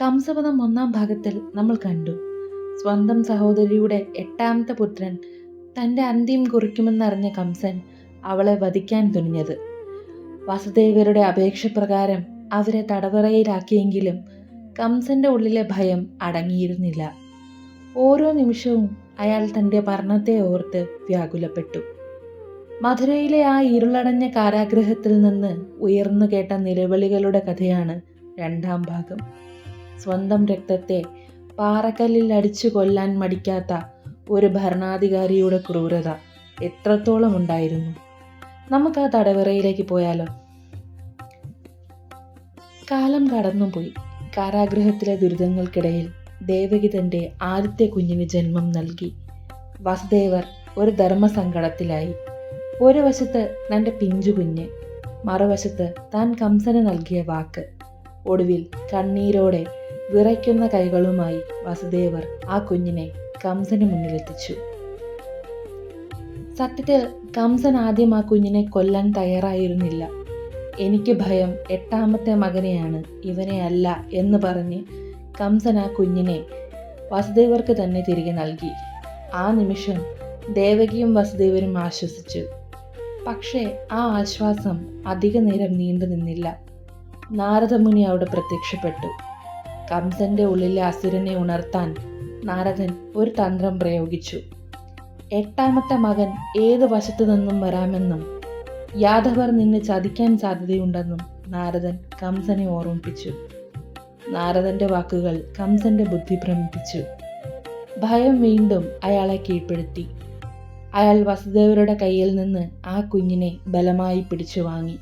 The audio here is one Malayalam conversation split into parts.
കംസവധം ഒന്നാം ഭാഗത്തിൽ നമ്മൾ കണ്ടു. സ്വന്തം സഹോദരിയുടെ എട്ടാമത്തെ പുത്രൻ തന്റെ അന്ത്യം കുറിക്കുമെന്നറിഞ്ഞ കംസൻ അവളെ വധിക്കാൻ തുനിഞ്ഞത്. വസുദേവരുടെ അപേക്ഷ പ്രകാരം അവരെ തടവറയിലാക്കിയെങ്കിലും കംസന്റെ ഉള്ളിലെ ഭയം അടങ്ങിയിരുന്നില്ല. ഓരോ നിമിഷവും അയാൾ തന്റെ മരണത്തെ ഓർത്ത് വ്യാകുലപ്പെട്ടു. മധുരയിലെ ആ ഇരുളടഞ്ഞ കാരാഗ്രഹത്തിൽ നിന്ന് ഉയർന്നു കേട്ട നിലവിളികളുടെ കഥയാണ് രണ്ടാം ഭാഗം. സ്വന്തം രക്തത്തെ പാറക്കല്ലിൽ അടിച്ചു കൊല്ലാൻ മടിക്കാത്ത ഒരു ഭരണാധികാരിയുടെ ക്രൂരത എത്രത്തോളം ഉണ്ടായിരുന്നു? നമുക്ക് ആ തടവറയിലേക്ക് പോയാലോ? കാലം കടന്നുപോയി. കാരാഗ്രഹത്തിലെ ദുരിതങ്ങൾക്കിടയിൽ ദേവകി തന്റെ ആദ്യത്തെ കുഞ്ഞിന് ജന്മം നൽകി. വസുദേവർ ഒരു ധർമ്മസങ്കടത്തിലായി. ഒരു വശത്ത് തന്റെ പിഞ്ചു കുഞ്ഞ് മറുവശത്ത് താൻ കംസന് നൽകിയ വാക്ക്. ഒടുവിൽ കണ്ണീരോടെ വിറയ്ക്കുന്ന കൈകളുമായി വസുദേവർ ആ കുഞ്ഞിനെ കംസന് മുന്നിലെത്തിച്ചു. സത്യത്തിൽ കംസൻ ആദ്യം ആ കുഞ്ഞിനെ കൊല്ലാൻ തയ്യാറായിരുന്നില്ല. എനിക്ക് ഭയം എട്ടാമത്തെ മകനെയാണ് ഇവനെ അല്ല എന്ന് പറഞ്ഞ് കംസൻ ആ കുഞ്ഞിനെ വസുദേവർക്ക് തന്നെ തിരികെ നൽകി. ആ നിമിഷം ദേവകിയും വസുദേവരും ആശ്വസിച്ചു. പക്ഷേ ആ ആശ്വാസം അധിക നേരം നീണ്ടു നിന്നില്ല. നാരദമുനി അവിടെ പ്രത്യക്ഷപ്പെട്ടു. കംസന്റെ ഉള്ളിലെ അസുരനെ ഉണർത്താൻ നാരദൻ ഒരു തന്ത്രം പ്രയോഗിച്ചു. എട്ടാമത്തെ മകൻ ഏത് വശത്തു നിന്നും വരാമെന്നും യാദവർ നിന്നെ ചതിക്കാൻ സാധ്യതയുണ്ടെന്നും നാരദൻ കംസനെ ഓർമ്മിപ്പിച്ചു. നാരദന്റെ വാക്കുകൾ കംസന്റെ ബുദ്ധി ഭ്രമിപ്പിച്ചു. ഭയം വീണ്ടും അയാളെ കീഴ്പ്പെടുത്തി. അയാൾ വസുദേവരുടെ കയ്യിൽ നിന്ന് ആ കുഞ്ഞിനെ ബലമായി പിടിച്ചു വാങ്ങി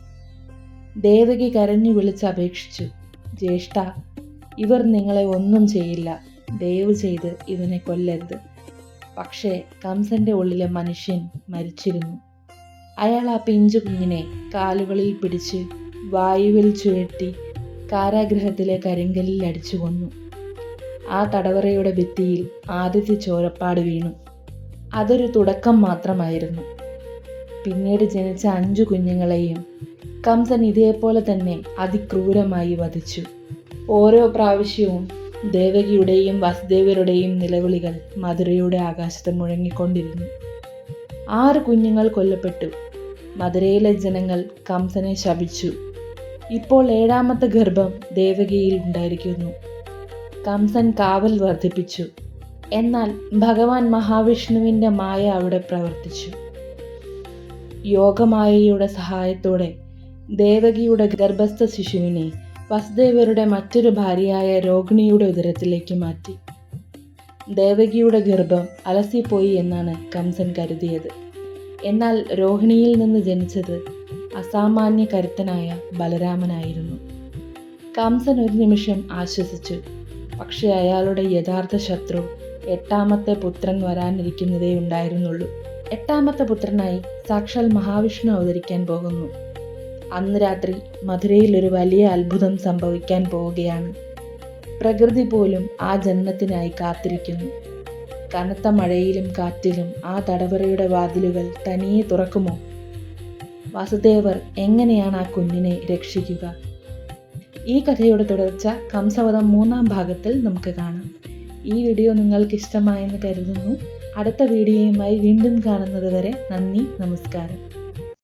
ദേവകി കരഞ്ഞു വിളിച്ച് അപേക്ഷിച്ചു. ജ്യേഷ്ഠ ഇവർ നിങ്ങളെ ഒന്നും ചെയ്യില്ല. ദയവ് ചെയ്ത് ഇവനെ കൊല്ലരുത്. പക്ഷേ കംസന്റെ ഉള്ളിലെ മനുഷ്യൻ മരിച്ചിരുന്നു. അയാൾ ആ പിഞ്ചു കുഞ്ഞിനെ കാലുകളിൽ പിടിച്ച് വായുവിൽ ചുഴറ്റി കാരാഗ്രഹത്തിലെ കരിങ്കലിൽ അടിച്ചു കൊന്നു. ആ തടവറയുടെ ഭിത്തിയിൽ ആദ്യത്തെ ചോരപ്പാട് വീണു. അതൊരു തുടക്കം മാത്രമായിരുന്നു. പിന്നീട് ജനിച്ച അഞ്ചു കുഞ്ഞുങ്ങളെയും കംസൻ ഇതേപോലെ തന്നെ അതിക്രൂരമായി വധിച്ചു. ഓരോ പ്രാവശ്യവും ദേവകിയുടെയും വസുദേവരുടെയും നിലവിളികൾ മധുരയുടെ ആകാശത്ത് മുഴങ്ങിക്കൊണ്ടിരുന്നു. ആറ് കുഞ്ഞുങ്ങൾ കൊല്ലപ്പെട്ടു. മധുരയിലെ ജനങ്ങൾ കംസനെ ശപിച്ചു. ഇപ്പോൾ ഏഴാമത്തെ ഗർഭം ദേവകിയിൽ ഉണ്ടായിരിക്കുന്നു. കംസൻ കാവൽ വർദ്ധിപ്പിച്ചു. എന്നാൽ ഭഗവാൻ മഹാവിഷ്ണുവിന്റെ മായ അവിടെ പ്രവർത്തിച്ചു. യോഗമായയുടെ സഹായത്തോടെ ദേവകിയുടെ ഗർഭസ്ഥ ശിശുവിനെ വസുദേവരുടെ മറ്റൊരു ഭാര്യയായ രോഹിണിയുടെ ഉദരത്തിലേക്ക് മാറ്റി. ദേവകിയുടെ ഗർഭം അലസിപ്പോയി എന്നാണ് കംസൻ കരുതിയത്. എന്നാൽ രോഹിണിയിൽ നിന്ന് ജനിച്ചത് അസാമാന്യ കരുത്തനായ ബലരാമനായിരുന്നു. കംസൻ ഒരു നിമിഷം ആശ്വസിച്ചു. പക്ഷെ അയാളുടെ യഥാർത്ഥ ശത്രു എട്ടാമത്തെ പുത്രൻ വരാനിരിക്കുന്നതേ ഉണ്ടായിരുന്നുള്ളൂ. എട്ടാമത്തെ പുത്രനായി സാക്ഷാൽ മഹാവിഷ്ണു അവതരിക്കാൻ പോകുന്നു. അന്ന് രാത്രി മധുരയിൽ ഒരു വലിയ അത്ഭുതം സംഭവിക്കാൻ പോവുകയാണ്. പ്രകൃതി പോലും ആ ജന്മത്തിനായി കാത്തിരിക്കുന്നു. കനത്ത മഴയിലും കാറ്റിലും ആ തടവറയുടെ വാതിലുകൾ തനിയെ തുറക്കുമോ? വാസുദേവർ എങ്ങനെയാണ് ആ കുഞ്ഞിനെ രക്ഷിക്കുക? ഈ കഥയുടെ തുടർച്ച കംസവധം മൂന്നാം ഭാഗത്തിൽ നമുക്ക് കാണാം. ഈ വീഡിയോ നിങ്ങൾക്ക് ഇഷ്ടമായെന്ന് കരുതുന്നു. അടുത്ത വീഡിയോയുമായി വീണ്ടും കാണുന്നത് വരെ നന്ദി നമസ്കാരം.